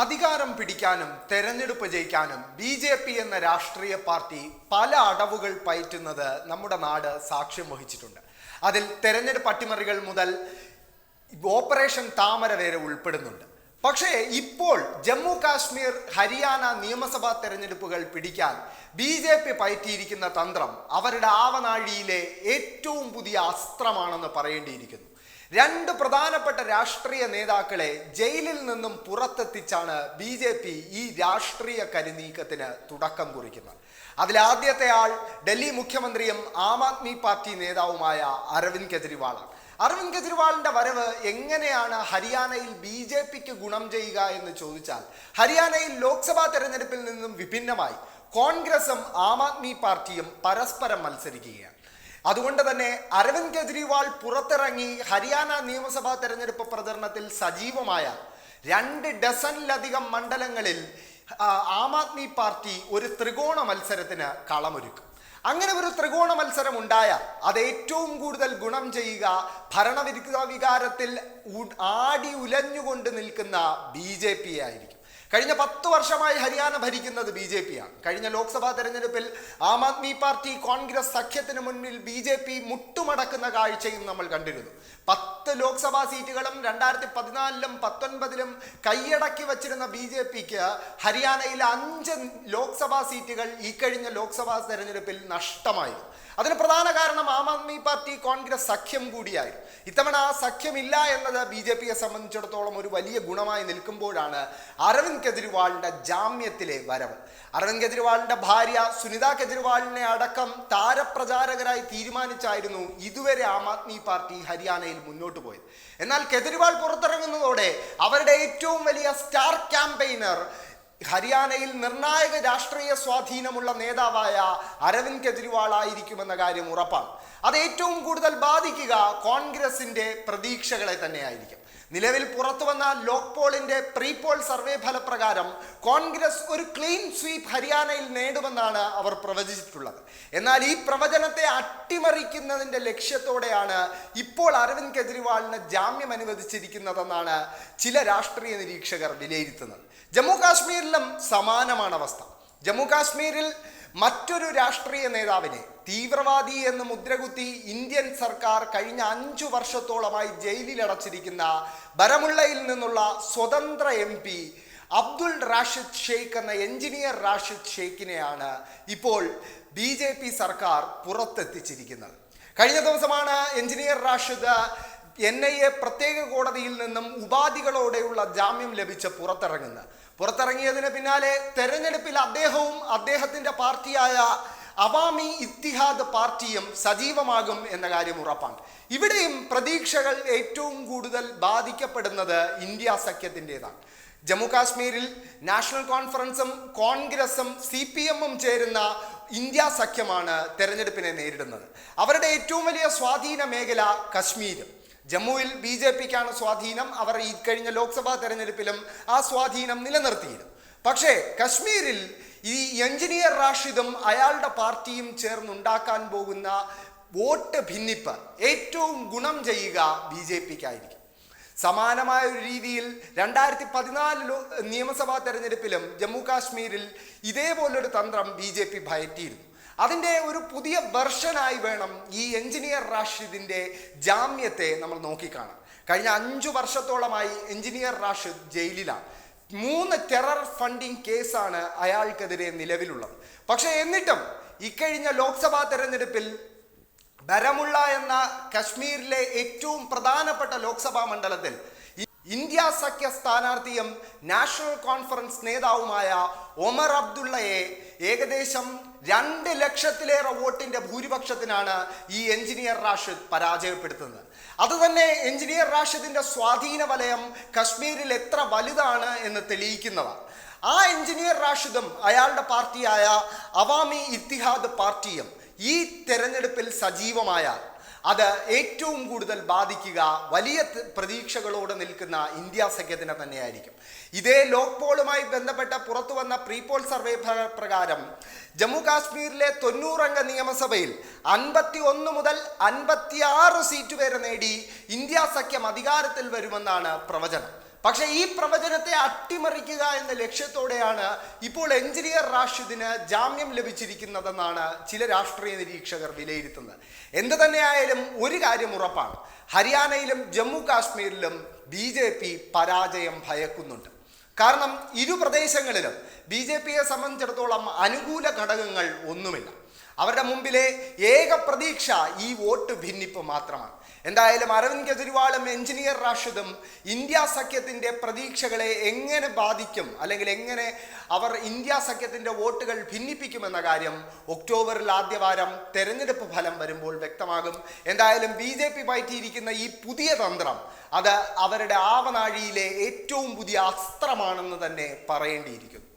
അധികാരം പിടിക്കാനും തെരഞ്ഞെടുപ്പ് ജയിക്കാനും ബി ജെ പി എന്ന രാഷ്ട്രീയ പാർട്ടി പല അടവുകൾ പയറ്റുന്നത് നമ്മുടെ നാട് സാക്ഷ്യം വഹിച്ചിട്ടുണ്ട്. അതിൽ തെരഞ്ഞെടുപ്പ് അട്ടിമറികൾ മുതൽ ഓപ്പറേഷൻ താമര വരെ ഉൾപ്പെടുന്നുണ്ട്. പക്ഷേ ഇപ്പോൾ ജമ്മു കാശ്മീർ ഹരിയാന നിയമസഭാ തെരഞ്ഞെടുപ്പുകൾ പിടിക്കാൻ ബി ജെ പി പയറ്റിയിരിക്കുന്ന തന്ത്രം അവരുടെ ആവനാഴിയിലെ ഏറ്റവും പുതിയ അസ്ത്രമാണെന്ന് പറയേണ്ടിയിരിക്കുന്നു. രണ്ട് പ്രധാനപ്പെട്ട രാഷ്ട്രീയ നേതാക്കളെ ജയിലിൽ നിന്നും പുറത്തെത്തിച്ചാണ് ബി ജെ പി ഈ രാഷ്ട്രീയ കരുനീക്കത്തിന് തുടക്കം കുറിക്കുന്നത്. അതിലാദ്യത്തെ ആൾ ഡൽഹി മുഖ്യമന്ത്രിയും ആം ആദ്മി പാർട്ടി നേതാവുമായ അരവിന്ദ് കെജ്രിവാളാണ്. അരവിന്ദ് കെജ്രിവാളിന്റെ വരവ് എങ്ങനെയാണ് ഹരിയാനയിൽ ബി ജെ പിക്ക് ഗുണം ചെയ്യുക എന്ന് ചോദിച്ചാൽ ഹരിയാനയിൽ ലോക്സഭാ തെരഞ്ഞെടുപ്പിൽ നിന്നും വിഭിന്നമായി കോൺഗ്രസും ആം ആദ്മി പാർട്ടിയും പരസ്പരം മത്സരിക്കുകയാണ്. അതുകൊണ്ട് തന്നെ അരവിന്ദ് കെജ്രിവാൾ പുറത്തിറങ്ങി ഹരിയാന നിയമസഭാ തെരഞ്ഞെടുപ്പ് പ്രചരണത്തിൽ സജീവമായ രണ്ട് ഡസനിലധികം മണ്ഡലങ്ങളിൽ ആ, ആദ്മി പാർട്ടി ഒരു ത്രികോണ മത്സരത്തിന് കളമൊരുക്കും. അങ്ങനെ ഒരു ത്രികോണ മത്സരം ഉണ്ടായാൽ അത് ഏറ്റവും കൂടുതൽ ഗുണം ചെയ്യുക ഭരണവിരുദ്ധ വികാരത്തിൽ ആടി ഉലഞ്ഞുകൊണ്ട് നിൽക്കുന്ന ബി ജെ പി ആയിരിക്കും. കഴിഞ്ഞ പത്ത് വർഷമായി ഹരിയാന ഭരിക്കുന്നത് ബി ജെ പിയാണ്. കഴിഞ്ഞ ലോക്സഭാ തെരഞ്ഞെടുപ്പിൽ ആം ആദ്മി പാർട്ടി കോൺഗ്രസ് സഖ്യത്തിന് മുന്നിൽ ബി ജെ പി മുട്ടുമടക്കുന്ന കാഴ്ചയും നമ്മൾ കണ്ടിരുന്നു. പത്ത് ലോക്സഭാ സീറ്റുകളും രണ്ടായിരത്തി പതിനാലിലും പത്തൊൻപതിലും കൈയടക്കി വച്ചിരുന്ന ബി ജെ പിക്ക് ഹരിയാനയിലെ അഞ്ച് ലോക്സഭാ സീറ്റുകൾ ഈ കഴിഞ്ഞ ലോക്സഭാ തെരഞ്ഞെടുപ്പിൽ നഷ്ടമായിരുന്നു. അതിന് പ്രധാന കാരണം ആം ആദ്മി പാർട്ടി കോൺഗ്രസ് സഖ്യം കൂടിയായിരുന്നു. ഇത്തവണ ആ സഖ്യമില്ല എന്നത് ബി ജെ പിയെ സംബന്ധിച്ചിടത്തോളം ഒരു വലിയ ഗുണമായി നിൽക്കുമ്പോഴാണ് അരവിന്ദ് കെജ്രിവാളിന്റെ ജാമ്യത്തിലെ വരവ്. അരവിന്ദ് കെജ്രിവാളിന്റെ ഭാര്യ സുനിത കെജ്രിവാളിനെ അടക്കം താരപ്രചാരകരായി തീരുമാനിച്ചായിരുന്നു ഇതുവരെ ആം ആദ്മി പാർട്ടി ഹരിയാനയിൽ മുന്നോട്ട് പോയത്. എന്നാൽ കെജ്രിവാൾ പുറത്തിറങ്ങുന്നതോടെ അവരുടെ ഏറ്റവും വലിയ സ്റ്റാർ ക്യാമ്പയിനർ ഹരിയാനയിൽ നിർണായക രാഷ്ട്രീയ സ്വാധീനമുള്ള നേതാവായ അരവിന്ദ് കെജ്രിവാൾ ആയിരിക്കുമെന്ന കാര്യം ഉറപ്പാണ്. അത് ഏറ്റവും കൂടുതൽ ബാധിക്കുക കോൺഗ്രസിന്റെ പ്രതീക്ഷകളെ തന്നെയായിരിക്കും. നിലവിൽ പുറത്തു വന്ന ലോക് പോളിന്റെ പ്രീ പോൾ സർവേ ഫലപ്രകാരം കോൺഗ്രസ് ഒരു ക്ലീൻ സ്വീപ്പ് ഹരിയാനയിൽ നേടുമെന്നാണ് അവർ പ്രവചിച്ചിട്ടുള്ളത്. എന്നാൽ ഈ പ്രവചനത്തെ അട്ടിമറിക്കുന്നതിന്റെ ലക്ഷ്യത്തോടെയാണ് ഇപ്പോൾ അരവിന്ദ് കെജ്രിവാളിന് ജാമ്യം അനുവദിച്ചിരിക്കുന്നതെന്നാണ് ചില രാഷ്ട്രീയ നിരീക്ഷകർ വിലയിരുത്തുന്നത്. ജമ്മു കാശ്മീരിലും സമാനമാണ് അവസ്ഥ. ജമ്മു കാശ്മീരിൽ മറ്റൊരു രാഷ്ട്രീയ നേതാവിനെ തീവ്രവാദി എന്ന് മുദ്രകുത്തി ഇന്ത്യൻ സർക്കാർ കഴിഞ്ഞ അഞ്ചു വർഷത്തോളമായി ജയിലിലടച്ചിരിക്കുന്ന ബരമുള്ളയിൽ നിന്നുള്ള സ്വതന്ത്ര എം പി അബ്ദുൾ റാഷിദ് ഷെയ്ഖ് എന്ന എഞ്ചിനീയർ റാഷിദ് ഷെയ്ഖിനെയാണ് ഇപ്പോൾ ബി ജെ പി സർക്കാർ പുറത്തെത്തിച്ചിരിക്കുന്നത്. കഴിഞ്ഞ ദിവസമാണ് engineer Rashid N I A പ്രത്യേക കോടതിയിൽ നിന്നും ഉപാധികളോടെയുള്ള ജാമ്യം ലഭിച്ച് പുറത്തിറങ്ങുന്നത്. പുറത്തിറങ്ങിയതിന് പിന്നാലെ തെരഞ്ഞെടുപ്പിൽ അദ്ദേഹവും അദ്ദേഹത്തിന്റെ പാർട്ടിയായ അവാമി ഇത്തിഹാദ് പാർട്ടിയും സജീവമാകും എന്ന കാര്യം ഉറപ്പാണ്. ഇവിടെയും പ്രതീക്ഷകൾ ഏറ്റവും കൂടുതൽ ബാധിക്കപ്പെടുന്നത് ഇന്ത്യ സഖ്യത്തിന്റെതാണ്. ജമ്മു കാശ്മീരിൽ നാഷണൽ കോൺഫറൻസും കോൺഗ്രസും സി പി എമ്മും ചേരുന്ന ഇന്ത്യ സഖ്യമാണ് തെരഞ്ഞെടുപ്പിനെ നേരിടുന്നത്. അവരുടെ ഏറ്റവും വലിയ സ്വാധീന മേഖല കശ്മീർ ജമ്മുവിൽ ബി ജെ പിക്കാണ് സ്വാധീനം. അവർ ഈ കഴിഞ്ഞ ലോക്സഭാ തെരഞ്ഞെടുപ്പിലും ആ സ്വാധീനം നിലനിർത്തിയിരുന്നു. പക്ഷേ കശ്മീരിൽ ഈ എഞ്ചിനീയർ റാഷിദും അയാളുടെ പാർട്ടിയും ചേർന്നുണ്ടാക്കാൻ പോകുന്ന വോട്ട് ഭിന്നിപ്പ് ഏറ്റവും ഗുണം ചെയ്യുക ബി ജെ പിക്കായിരിക്കും. സമാനമായ ഒരു രീതിയിൽ രണ്ടായിരത്തി പതിനാല് നിയമസഭാ തെരഞ്ഞെടുപ്പിലും ജമ്മു കാശ്മീരിൽ ഇതേപോലൊരു തന്ത്രം ബി ജെ പി ഭയറ്റിയിരുന്നു. അതിന്റെ ഒരു പുതിയ വെർഷനായി വേണം ഈ എഞ്ചിനീയർ റാഷിദിന്റെ ജാമ്യത്തെ നമ്മൾ നോക്കിക്കാണാം കഴിഞ്ഞ അഞ്ചു വർഷത്തോളമായി എഞ്ചിനീയർ റാഷിദ് ജയിലിലാണ്. മൂന്ന് ടെറർ ഫണ്ടിങ് കേസാണ് അയാൾക്കെതിരെ നിലവിലുള്ളത്. പക്ഷേ എന്നിട്ടും ഇക്കഴിഞ്ഞ ലോക്സഭാ തെരഞ്ഞെടുപ്പിൽ ബരമുള്ള എന്ന കശ്മീരിലെ ഏറ്റവും പ്രധാനപ്പെട്ട ലോക്സഭാ മണ്ഡലത്തിൽ ഇന്ത്യ സഖ്യ സ്ഥാനാർത്ഥിയും നാഷണൽ കോൺഫറൻസ് നേതാവുമായ ഒമർ അബ്ദുള്ളയെ ഏകദേശം രണ്ട് ലക്ഷത്തിലേറെ വോട്ടിന്റെ ഭൂരിപക്ഷത്തിനാണ് ഈ എഞ്ചിനീയർ റാഷിദ് പരാജയപ്പെടുത്തുന്നത്. അതുതന്നെ എഞ്ചിനീയർ റാഷിദിന്റെ സ്വാധീന വലയം കശ്മീരിൽ എത്ര വലുതാണ് എന്ന് തെളിയിക്കുന്നതാണ് ആ എഞ്ചിനീയർ റാഷിദും അയാളുടെ പാർട്ടിയായ അവാമി ഇത്തിഹാദ് പാർട്ടിയും ഈ തെരഞ്ഞെടുപ്പിൽ സജീവമായാൽ അത് ഏറ്റവും കൂടുതൽ ബാധിക്കുക വലിയ പ്രതീക്ഷകളോട് നിൽക്കുന്ന ഇന്ത്യ സഖ്യത്തിനെ തന്നെയായിരിക്കും. ഇതേ ലോക് പോളുമായി ബന്ധപ്പെട്ട പുറത്തു വന്ന പ്രീപോൾ സർവേ പ്രകാരം ജമ്മു കാശ്മീരിലെ തൊണ്ണൂറംഗ നിയമസഭയിൽ അൻപത്തി ഒന്ന് മുതൽ അൻപത്തിയാറ് സീറ്റ് വരെ നേടി ഇന്ത്യ സഖ്യം അധികാരത്തിൽ വരുമെന്നാണ് പ്രവചനം. പക്ഷെ ഈ പ്രവചനത്തെ അട്ടിമറിക്കുക എന്ന ലക്ഷ്യത്തോടെയാണ് ഇപ്പോൾ എഞ്ചിനീയർ റാഷിദിന് ജാമ്യം ലഭിച്ചിരിക്കുന്നതെന്നാണ് ചില രാഷ്ട്രീയ നിരീക്ഷകർ വിലയിരുത്തുന്നത്. എന്ത് തന്നെയായാലും ഒരു കാര്യം ഉറപ്പാണ്. ഹരിയാനയിലും ജമ്മു കാശ്മീരിലും ബി ജെ പി പരാജയം ഭയക്കുന്നുണ്ട്. കാരണം ഇരു പ്രദേശങ്ങളിലും ബി ജെ പിയെ സംബന്ധിച്ചിടത്തോളം അനുകൂല ഘടകങ്ങൾ ഒന്നുമില്ല. അവരുടെ മുമ്പിലെ ഏക പ്രതീക്ഷ ഈ വോട്ട് ഭിന്നിപ്പ് മാത്രമാണ്. എന്തായാലും അരവിന്ദ് കെജ്രിവാളും എഞ്ചിനീയർ റാഷിദും ഇന്ത്യ സഖ്യത്തിന്റെ പ്രതീക്ഷകളെ എങ്ങനെ ബാധിക്കും അല്ലെങ്കിൽ എങ്ങനെ അവർ ഇന്ത്യ സഖ്യത്തിന്റെ വോട്ടുകൾ ഭിന്നിപ്പിക്കുമെന്ന കാര്യം ഒക്ടോബറിൽ ആദ്യവാരം തെരഞ്ഞെടുപ്പ് ഫലം വരുമ്പോൾ വ്യക്തമാകും. എന്തായാലും ബി ജെ പി ഈ പുതിയ തന്ത്രം അത് അവരുടെ ആവനാഴിയിലെ ഏറ്റവും പുതിയ അസ്ത്രമാണെന്ന് തന്നെ പറയേണ്ടിയിരിക്കുന്നു.